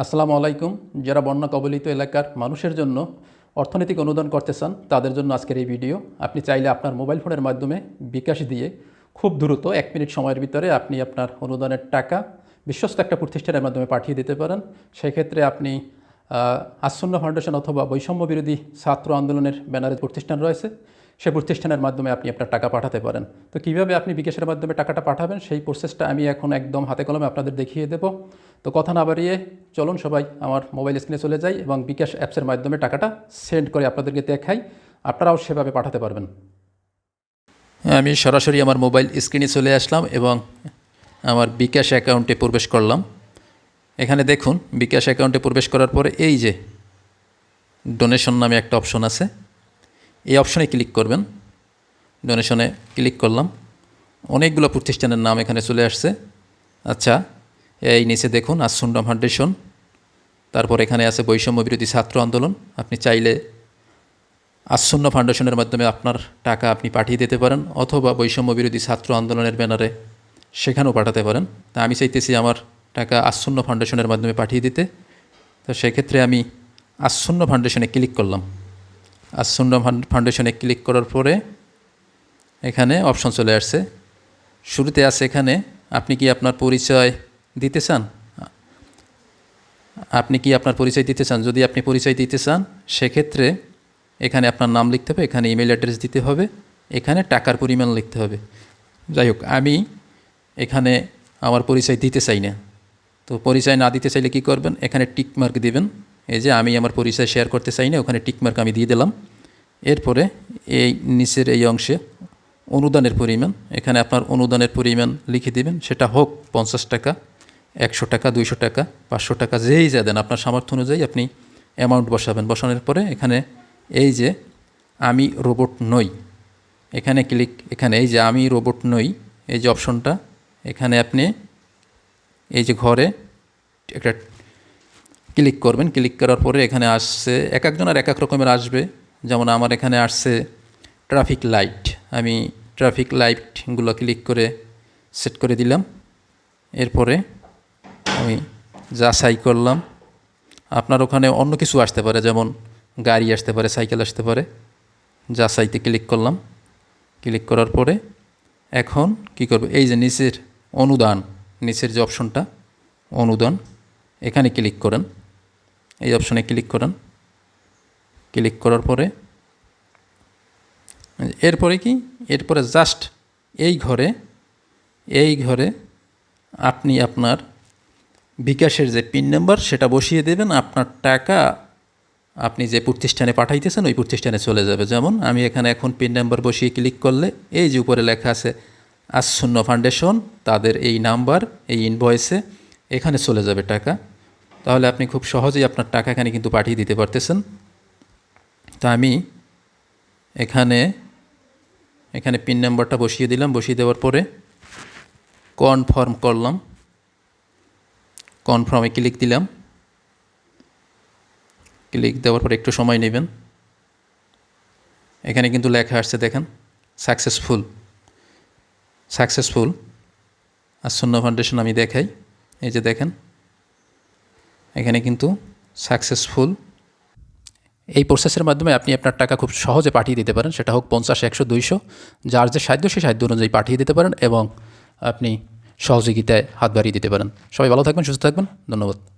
আসসালামু আলাইকুম। যারা বন্যা কবলিত এলাকার মানুষের জন্য অর্থনৈতিক অনুদান করতে চান, তাদের জন্য আজকের এই ভিডিও। আপনি চাইলে আপনার মোবাইল ফোনের মাধ্যমে বিকাশ দিয়ে খুব দ্রুত এক মিনিট সময়ের ভিতরে আপনি আপনার অনুদানের টাকা বিশ্বস্ত একটা প্রতিষ্ঠানের মাধ্যমে পাঠিয়ে দিতে পারেন। সেক্ষেত্রে আপনি আসন্ন ফাউন্ডেশন অথবা বৈষম্য বিরোধী ছাত্র আন্দোলনের ব্যানারে প্রতিষ্ঠান রয়েছে। সেই প্রতিষ্ঠানের মাধ্যমে আপনি আপনার টাকা পাঠাতে পারেন। তো কীভাবে আপনি বিকাশের মাধ্যমে টাকাটা পাঠাবেন, সেই প্রসেসটা আমি এখন একদম হাতে কলমে আপনাদের দেখিয়ে দেব। তো কথা না বাড়িয়ে চলুন সবাই আমার মোবাইল স্ক্রিনে চলে যাই এবং বিকাশ অ্যাপসের মাধ্যমে টাকাটা সেন্ড করে আপনাদেরকে দেখাই। আপনারাও সেভাবে পাঠাতে পারবেন। আমি সরাসরি আমার মোবাইল স্ক্রিনে চলে আসলাম এবং আমার বিকাশ অ্যাকাউন্টে প্রবেশ করলাম। এখানে দেখুন, বিকাশ অ্যাকাউন্টে প্রবেশ করার পরে এই যে ডোনেশন নামে একটা অপশন আছে। এই অপশনে ক্লিক করবেন। ডোনেশনে ক্লিক করলাম। অনেকগুলো প্রতিষ্ঠানের নাম এখানে চলে আসছে। আচ্ছা এই নিচে দেখুন আসুন্ডাম ফাউন্ডেশন। তারপর এখানে আছে বৈষম্য বিরোধী ছাত্র আন্দোলন। আপনি চাইলে আসন্ন ফাউন্ডেশনের মাধ্যমে আপনার টাকা আপনি পাঠিয়ে দিতে পারেন, অথবা বৈষম্য বিরোধী ছাত্র আন্দোলনের ব্যানারে সেখানেও পাঠাতে পারেন। তা আমি চাইতেছি আমার টাকা আসন্ন ফাউন্ডেশনের মাধ্যমে পাঠিয়ে দিতে। তো সেক্ষেত্রে আমি আসন্ন ফাউন্ডেশনে ক্লিক করলাম। আসন্ন ফাউন- ফাউন্ডেশনে ক্লিক করার পরে এখানে অপশন চলে আসছে। শুরুতে আছে এখানে, আপনি কি আপনার পরিচয় দিতে চান? আপনি কি আপনার পরিচয় দিতে চান? যদি আপনি পরিচয় দিতে চান, সেক্ষেত্রে এখানে আপনার নাম লিখতে হবে, এখানে ইমেল অ্যাড্রেস দিতে হবে, এখানে টাকার পরিমাণ লিখতে হবে। যাই হোক, আমি এখানে আমার পরিচয় দিতে চাই না। তো পরিচয় না দিতে চাইলে কি করবেন? এখানে টিক মার্ক দিবেন। এই যে আমি আমার পরিচয় শেয়ার করতে চাই না ওখানে টিকমার্ক আমি দিয়ে দিলাম। এরপরে এই নিচের এই অংশে অনুদানের পরিমাণ, এখানে আপনার অনুদানের পরিমাণ লিখে দিবেন, সেটা হোক পঞ্চাশ টাকা, একশো টাকা, দুইশো টাকা, পাঁচশো টাকা, যেই যা দেন, আপনার সামর্থ্য অনুযায়ী আপনি অ্যামাউন্ট বসাবেন। বসানোর পরে এখানে এই যে আমি রোবট নই, এখানে ক্লিক এখানে এই যে আমি রোবট নই, এই যে অপশনটা এখানে আপনি এই যে ঘরে একটা ক্লিক করবেন। ক্লিক করার পরে এখানে আসছে, এক একজনের এক এক রকমের আসবে। যেমন আমার এখানে আসছে ট্রাফিক লাইট। আমি ট্রাফিক লাইটগুলো ক্লিক করে সেট করে দিলাম। এরপরে আমি যাচাই করলাম। আপনার ওখানে অন্য কিছু আসতে পারে, যেমন গাড়ি আসতে পারে, সাইকেল আসতে পারে। যাচাইতে ক্লিক করলাম। ক্লিক করার পরে এখন কি করব? এই যে নিচের অনুদান, নিচের যে অপশনটা, অনুদান, এখানে ক্লিক করেন। এই অপশনে ক্লিক করেন। ক্লিক করার পরে এরপরে কি? এরপরে জাস্ট এই ঘরে এই ঘরে আপনি আপনার বিকাশের যে পিন নাম্বার সেটা বসিয়ে দেবেন। আপনার টাকা আপনি যে প্রতিষ্ঠানে পাঠাইতেছেন, ওই প্রতিষ্ঠানে চলে যাবে। যেমন আমি এখানে এখন পিন নাম্বার বসিয়ে ক্লিক করলে এই যে উপরে লেখা আছে আসন্ন ফাউন্ডেশন তাদের এই নাম্বার, এই ইনভয়েসে এখানে চলে যাবে টাকা। তাহলে আপনি খুব সহজেই আপনার টাকা এখানে কিন্তু পাঠিয়ে দিতে পারতেছেন। তো আমি এখানে এখানে পিন নাম্বারটা বসিয়ে দিলাম। বসিয়ে দেওয়ার পরে কনফার্ম করলাম। কনফার্মে ক্লিক দিলাম। ক্লিক দেওয়ার পর একটু সময় নেবেন। এখানে কিন্তু লেখা আসছে, দেখেন সাকসেসফুল সাকসেসফুল আসন্ন ফাউন্ডেশন আমি দেখাই। এই যে দেখেন এখানে কিন্তু সাকসেসফুল এই প্রসেসের মাধ্যমে আপনি আপনার টাকা খুব সহজে পাঠিয়ে দিতে পারেন। সেটা হোক পঞ্চাশ, একশো, দুইশো, যার যে সাহায্য সেই সাহায্য অনুযায়ী পাঠিয়ে দিতে পারেন এবং আপনি সহযোগিতায় হাত বাড়িয়ে দিতে পারেন। সবাই ভালো থাকবেন, সুস্থ থাকবেন। ধন্যবাদ।